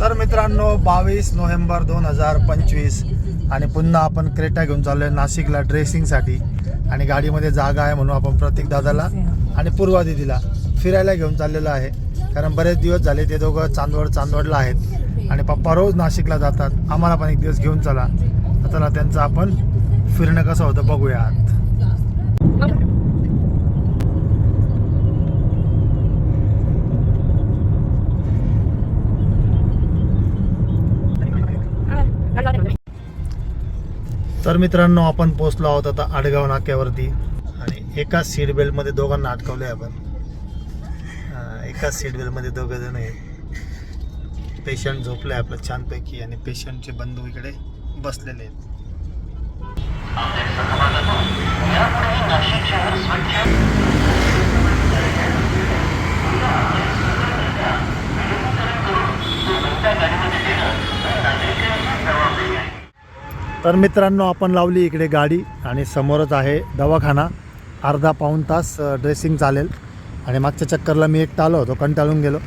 तर मित्रांनो बावीस नोव्हेंबर दोन हजार पंचवीस आणि पुन्हा आपण क्रेटा घेऊन चाललो आहे नाशिकला ड्रेसिंगसाठी आणि गाडीमध्ये जागा आहे म्हणून आपण प्रतीक दादाला आणि पूर्वा दिदीला फिरायला घेऊन चाललेलो आहे. कारण बरेच दिवस झाले ते दोघं चांदवड चांदवडला आहेत. आणि पप्पा रोज नाशिकला जातात. आम्हाला पण एक दिवस घेऊन चला. तर चला त्यांचं आपण फिरणं कसं होतं बघूयात. तर मित्रांनो आपण पोचलो आहोत आता आडगाव नाक्यावरती. आणि एकाच सीट बेल्टमध्ये दोघांना अटकवले आपण. एकाच सीट बेल्टमध्ये दोघं जण आहेत पेशंट आहे आपलं छानपैकी आणि पेशंटचे बंधू इकडे बसलेले आहेत. तर मित्रांनो आपण लावली इकडे गाडी आणि समोरच आहे दवाखाना. अर्धा पाऊण तास ड्रेसिंग चालेल. आणि मागच्या चक्करला मी एकटा आलो होतो कंटाळून गेलो.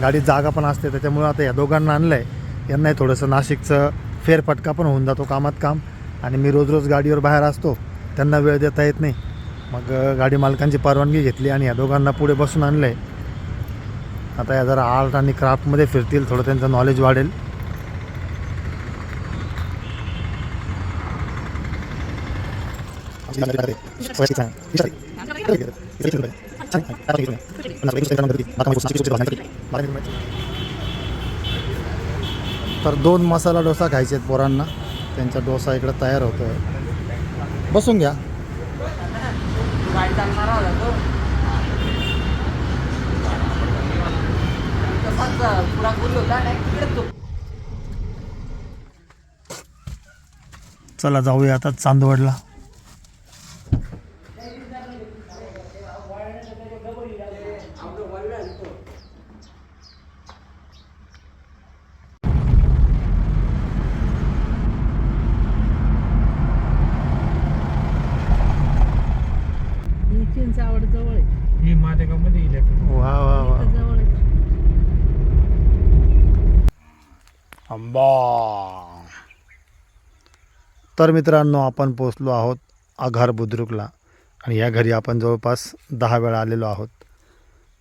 गाडीत जागा पण असते त्याच्यामुळे आता या दोघांना आणलं आहे यांनाही थोडंसं नाशिकचं फेरफटका पण होऊन जातो कामात काम. आणि मी रोज रोज गाडीवर बाहेर असतो त्यांना वेळ देता येत नाही. मग गाडी मालकांची परवानगी घेतली आणि या दोघांना पुढे बसून आणलं आहे आता या जरा आर्ट आणि क्राफ्टमध्ये फिरतील थोडं त्यांचं नॉलेज वाढेल. तर दोन मसाला डोसा खायचे आहेत पोरांना. त्यांचा डोसा इकडे तयार होतो आहे बसून घ्या. चला जाऊया आता चांदवडला. चिंच आवड जवळ आहे. ही मालेगावमध्ये इलेक्ट्रिक वा वा वा. इथं जवळ आहे. आंबा तर मित्रांनो आपण पोचलो आहोत आघार बुद्रुकला. आणि या घरी आपण जवळपास दहा वेळा आलेलो आहोत.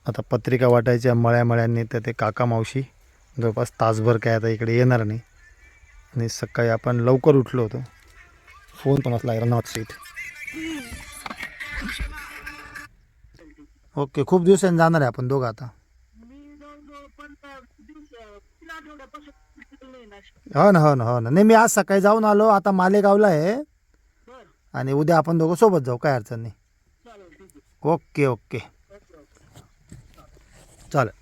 आता पत्रिका वाटायच्या मळ्या मळ्यांनी तर ते काका मावशी जवळपास तासभर काय आता इकडे येणार नाही. आणि सकाळी आपण लवकर उठलो होतो. फोन पण असला नॉट सीट ओके खूप दिवसांनी जाणार आहे आपण दोघं आता. हो ना हो ना हो ना. नाही मी आज सकाळी जाऊन आलो. आता मालेगावला आहे. आणि उद्या आपण दोघं सोबत जाऊ काय अडचण नाही. Okay okay. चालेल.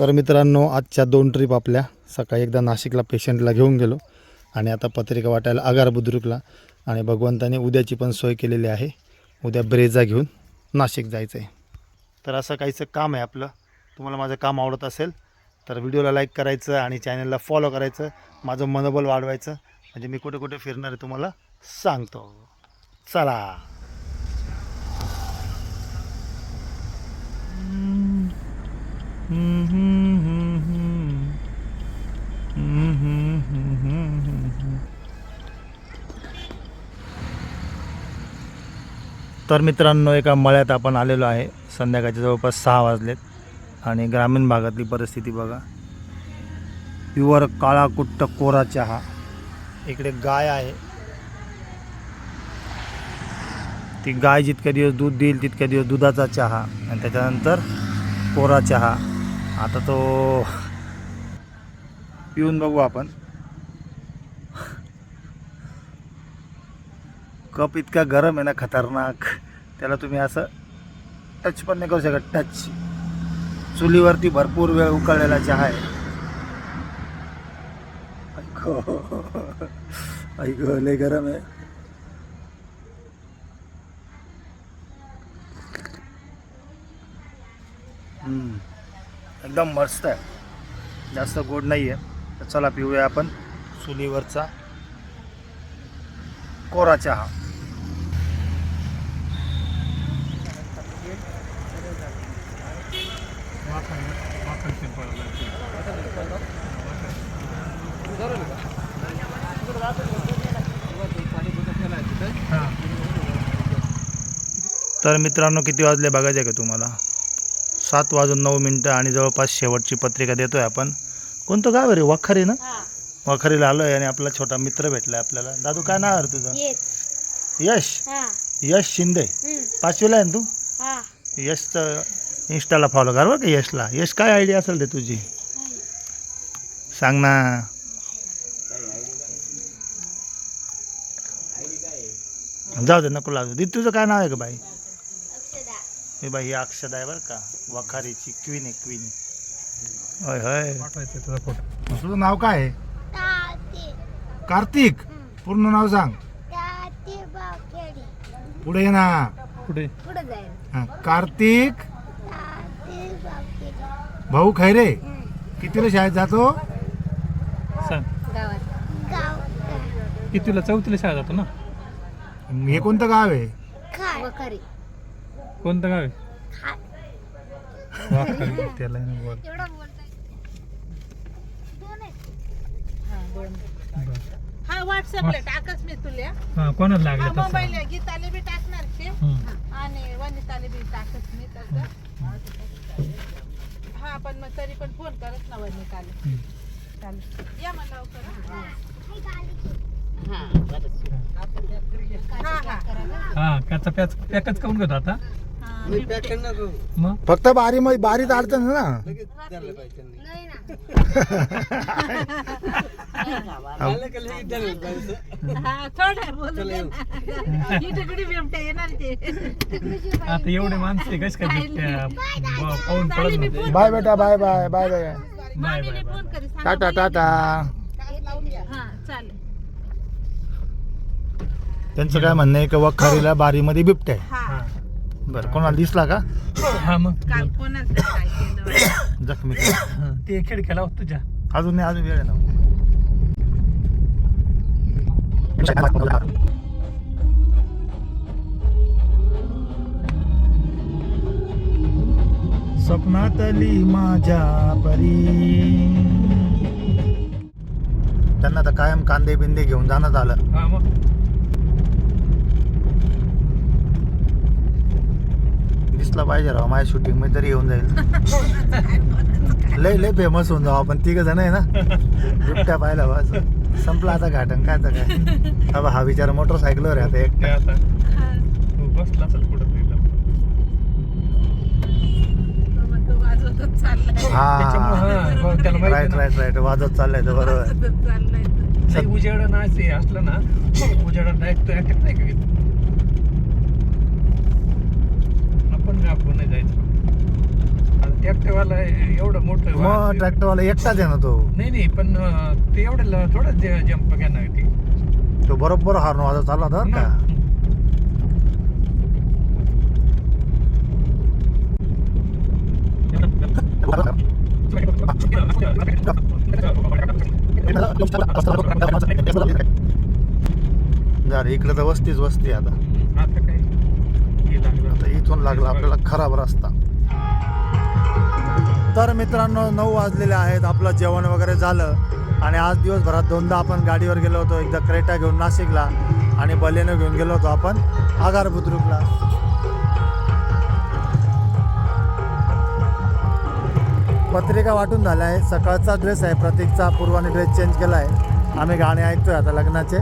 तर मित्रांनो आजच्या दोन ट्रिप आपल्या. सकाळी एकदा नाशिकला पेशंटला घेऊन गेलो. आणि आता पत्रिका वाटायला आगार बुद्रुकला. आणि भगवंताने उद्याची पण सोय केलेली आहे. उद्या ब्रेजा घेऊन नाशिक जायचं आहे तर असं काहीचं काम आहे आपलं. तुम्हाला माझं काम आवडत असेल तर व्हिडिओला लाईक करायचं आणि चॅनलला फॉलो करायचं. माझं मनोबल वाढवायचं. म्हणजे मी कुठे कुठे फिरणार आहे तुम्हाला सांगतो. चला. तर मित्रांनो एका मळ्यात आपण आलेलो आहे. संध्याकाळचे जवळपास सहा वाजलेत. आणि ग्रामीण भागातली परिस्थिती बघा. प्युअर काळा कुट्ट कोरा चहा इकडे गाय आहे. ती गाय जितक्या दिवस दूध देईल तितक्या दिवस दुधाचा चहा. आणि त्याच्यानंतर कोरा चहा. आता तो पिऊन बघू आपण. कप इतका गरम आहे ना खतरनाक. त्याला तुम्ही असं टच पण नाही करू शकत. टच चुलीवरती भरपूर वेळ उकळलेला चहा आहे. ऐको. ऐको लय गरम आहे. एकदम मस्त आहे. जास्त गोड नाही आहे चला पिऊया आपण चुलीवरचा कोरा चहा. तर मित्रांनो किती वाजले बघायचे का तुम्हाला? सात वाजून नऊ मिनटं आणि जवळपास शेवटची पत्रिका देतो आहे आपण. कोणतं गाव रे? वखारी ना? वखारीला आलो आहे आणि आपला छोटा मित्र भेटला आपल्याला. दादू काय नाव आहे तुझं? यश? यश शिंदे. पाचवीला आहे ना तू? यशचं इंस्टाला फॉलो कर बरं का यशला यश काय आयडिया असेल रे तुझी? सांग ना. जाऊ दे नको लागू. दे तुझं काय नाव आहे का बाई? अक्षदा. हे बाई ही अक्षदा आहे बरं का. वखारीची क्वीन आहे क्वीन होय होय. तुझं नाव काय आहे? ताती. कार्तिक. पूर्ण नाव सांग. पुढे ये ना. पुढे हा, कार्तिक. भाऊ खैरे? कितीला शाळेत जातो? सांग. कितीला? चौथीला शाळा जातो ना? हे कोणतं गाव आहे? वखारी. कोणतं गाव आहे? वाखारी. त्याला नाही बोल. बरं. हा व्हॉट्सअपला टाकच मी तुला. हा कोणाला हा लागले मोबाईल गीताले बी टाकणार हम्म. आणि वनिताले बी टाकच मी तसं हा पण मग तरी पण फोन करत ना वनिताले चालेल. या मग लवकर हा. हा. हा हा त्याचा पॅच पॅकच काऊन घेतो आता. मग? फक्त बारी मध्ये बारीत अडचण आहे ना. नाही ना. हा थोडं बोलू दे ना. इथे कुठे बिमट्या येणार ते. आता एवढे माणसं कशी काय ब- पाहून पडत नव्हते. बाय बेटा bye bye bye bye. Bye bye मामीने bye. Phone करी सांगा टाटा मला टाटा. हा चालेल. त्यांचं काय म्हणणं आहे की वखारीला बारीमध्ये बिबट्या आहे. हा. बरं कोणाला दिसला का? हा मग. काल कोणाचं काय केलं जखमी ते खिडक्याला होत तुझ्या. अजून नाही अजून वेळ आहे ना. स्वप्नातली माझ्या परी. त्यांना तर कायम कांदे बिंदे घेऊन जाणं आलं हा मग. दिसला पाहिजे राव. माझ्या शूटिंगमध्ये तरी येऊन जाईल. लय लय फेमस होऊन जाऊ आपण. तिघ जण आहे ना? बिबट्या पाहिला बस संपला आता घाटन काय तर काय? हा बा, हा विचार मोटरसायकलवर आहे आता आता? बसला असेल कुठं त्याच्यामुळं, हा, राईट. राईट राईट वाजत चाललंय बरोबर. तो. नाही उजेड नाही असलं ना उजेडा डायरेक्ट तो अटॅक नाही आपण नाही जायचं. ट्रॅक्टरवाला एवढं मोठं मग ट्रॅक्टरवाला एकटाच आहे ना तो? नाही नाही पण ते एवढं थोडं जंप घेणार ते. तो बरोबर हॉर्न वाजत चालला होता का? इकडे तर वस्तीच वस्ती आता आता काय हे लागलं आता इथून लागला आपल्याला खराब रस्ता. तर मित्रांनो नऊ वाजलेले आहेत. आपलं जेवण वगैरे झालं. आणि आज दिवसभरात दोनदा आपण गाडीवर गेलो होतो. एकदा क्रेटा घेऊन नाशिकला आणि बलेनो घेऊन गेलो होतो आपण आगार बुद्रुकला. पत्रिका वाटून झाल्या. आहे सकाळचा ड्रेस आहे. प्रतीकचा पूर्वाने ड्रेस चेंज केला आहे आम्ही गाणे ऐकतोय आता लग्नाचे.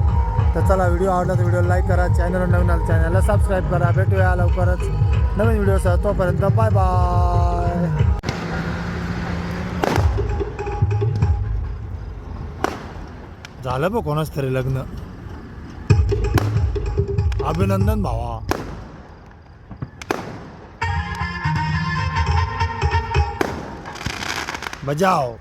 तर चला व्हिडिओ आवडला तर व्हिडिओ लाईक करा. चॅनल नवीन आलं चॅनलला सबस्क्राईब करा. भेटूया लवकरच. नवीन व्हिडिओसह तोपर्यंत बाय बाय झालं बघ कोणाच तरी लग्न. अभिनंदन भावा. बजाव.